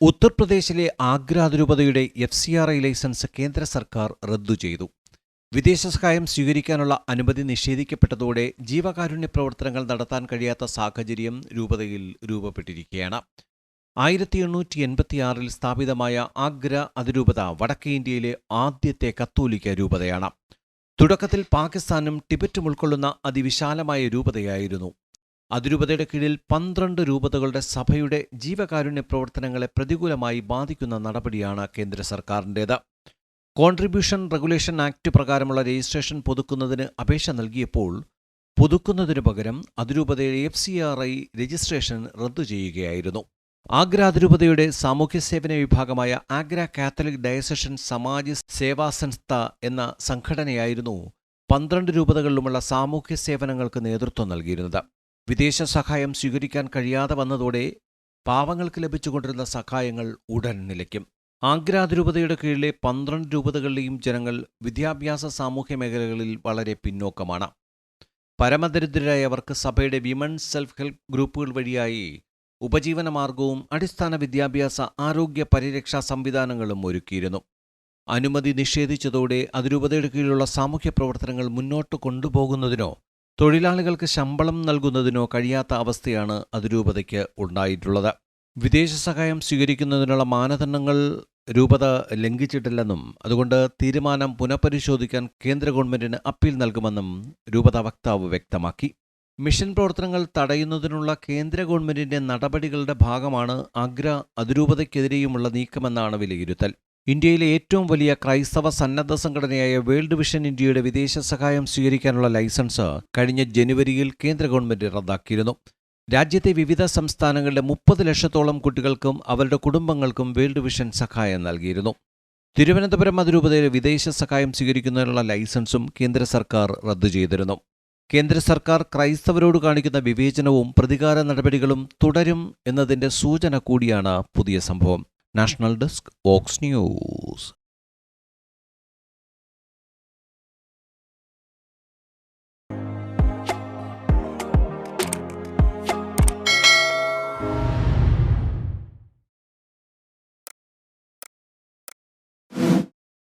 ഉത്തർപ്രദേശിലെ ആഗ്ര അതിരൂപതയുടെ F C R I license കേന്ദ്ര സർക്കാർ റദ്ദു ചെയ്തു. വിദേശ സഹായം സ്വീകരിക്കാനുള്ള അനുമതി നിഷേധിക്കപ്പെട്ടതോടെ ജീവകാരുണ്യ പ്രവർത്തനങ്ങൾ നടത്താൻ കഴിയാത്ത സാഹചര്യം രൂപതയിൽ രൂപപ്പെട്ടിരിക്കുകയാണ്. ആയിരത്തി എണ്ണൂറ്റി എൺപത്തിയാറിൽ സ്ഥാപിതമായ ആഗ്ര അതിരൂപത വടക്കേ ഇന്ത്യയിലെ ആദ്യത്തെ കത്തോലിക്ക രൂപതയാണ്. തുടക്കത്തിൽ പാകിസ്ഥാനും ടിബറ്റും ഉൾക്കൊള്ളുന്ന അതിവിശാലമായ രൂപതയായിരുന്നു. അതിരൂപതയുടെ കീഴിൽ പന്ത്രണ്ട് രൂപതകളുടെ സഭയുടെ ജീവകാരുണ്യ പ്രവർത്തനങ്ങളെ പ്രതികൂലമായി ബാധിക്കുന്ന നടപടിയാണ് കേന്ദ്ര സർക്കാരിന്റേത്. കോൺട്രിബ്യൂഷൻ റെഗുലേഷൻ ആക്ട് പ്രകാരമുള്ള രജിസ്ട്രേഷൻ പുതുക്കുന്നതിന് അപേക്ഷ നൽകിയപ്പോൾ പുതുക്കുന്നതിനു പകരം അതിരൂപതയുടെ F C R I registration റദ്ദു ചെയ്യുകയായിരുന്നു. ആഗ്ര അതിരൂപതയുടെ സാമൂഹ്യ സേവന വിഭാഗമായ ആഗ്ര കാത്തലിക് ഡയസഷൻ സമാജ് സേവാ സംസ്ഥ എന്ന സംഘടനയായിരുന്നു പന്ത്രണ്ട് രൂപതകളിലുമുള്ള സാമൂഹ്യ സേവനങ്ങൾക്ക് നേതൃത്വം നൽകിയിരുന്നത്. വിദേശ സഹായം സ്വീകരിക്കാൻ കഴിയാതെ വന്നതോടെ പാവങ്ങൾക്ക് ലഭിച്ചുകൊണ്ടിരുന്ന സഹായങ്ങൾ ഉടൻ നിലയ്ക്കും. ആഗ്ര അതിരൂപതയുടെ കീഴിലെ പന്ത്രണ്ട് രൂപതകളിലെയും ജനങ്ങൾ വിദ്യാഭ്യാസ സാമൂഹ്യ മേഖലകളിൽ വളരെ പിന്നോക്കമാണ്. പരമദരിദ്രരായവർക്ക് സഭയുടെ വിമൺ സെൽഫ് ഹെൽപ്പ് ഗ്രൂപ്പുകൾ വഴിയായി ഉപജീവന മാർഗവും അടിസ്ഥാന വിദ്യാഭ്യാസ ആരോഗ്യ പരിരക്ഷാ സംവിധാനങ്ങളും ഒരുക്കിയിരുന്നു. അനുമതി നിഷേധിച്ചതോടെ അതിരൂപതയുടെ കീഴിലുള്ള സാമൂഹ്യ പ്രവർത്തനങ്ങൾ മുന്നോട്ട് കൊണ്ടുപോകുന്നതിനോ തൊഴിലാളികൾക്ക് ശമ്പളം നൽകുന്നതിനോ കഴിയാത്ത അവസ്ഥയാണ് അതിരൂപതയ്ക്ക് ഉണ്ടായിട്ടുള്ളത്. വിദേശ സഹായം സ്വീകരിക്കുന്നതിനുള്ള മാനദണ്ഡങ്ങൾ രൂപത ലംഘിച്ചിട്ടില്ലെന്നും അതുകൊണ്ട് തീരുമാനം പുനഃപരിശോധിക്കാൻ കേന്ദ്ര ഗവൺമെന്റിന് അപ്പീൽ നൽകുമെന്നും രൂപത വക്താവ് വ്യക്തമാക്കി. മിഷൻ പ്രവർത്തനങ്ങൾ തടയുന്നതിനുള്ള കേന്ദ്ര ഗവൺമെന്റിന്റെ നടപടികളുടെ ഭാഗമാണ് ആഗ്ര അതിരൂപതയ്ക്കെതിരെയുമുള്ള നീക്കമെന്നാണ് വിലയിരുത്തൽ. ഇന്ത്യയിലെ ഏറ്റവും വലിയ ക്രൈസ്തവ സന്നദ്ധ സംഘടനയായ വേൾഡ് വിഷൻ ഇന്ത്യയുടെ വിദേശ സഹായം സ്വീകരിക്കാനുള്ള ലൈസൻസ് കഴിഞ്ഞ ജനുവരിയിൽ കേന്ദ്ര ഗവൺമെന്റ് റദ്ദാക്കിയിരുന്നു. രാജ്യത്തെ വിവിധ സംസ്ഥാനങ്ങളിലെ മുപ്പത് ലക്ഷത്തോളം കുട്ടികൾക്കും അവരുടെ കുടുംബങ്ങൾക്കും വേൾഡ് വിഷൻ സഹായം നൽകിയിരുന്നു. തിരുവനന്തപുരം അതിരൂപതയിലെ വിദേശ സഹായം സ്വീകരിക്കുന്നതിനുള്ള ലൈസൻസും കേന്ദ്ര സർക്കാർ റദ്ദു ചെയ്തിരുന്നു. കേന്ദ്ര സർക്കാർ ക്രൈസ്തവരോട് കാണിക്കുന്ന വിവേചനവും പ്രതികാര നടപടികളും തുടരും എന്നതിന്റെ സൂചന കൂടിയാണ് പുതിയ സംഭവം. National Desk Fox News.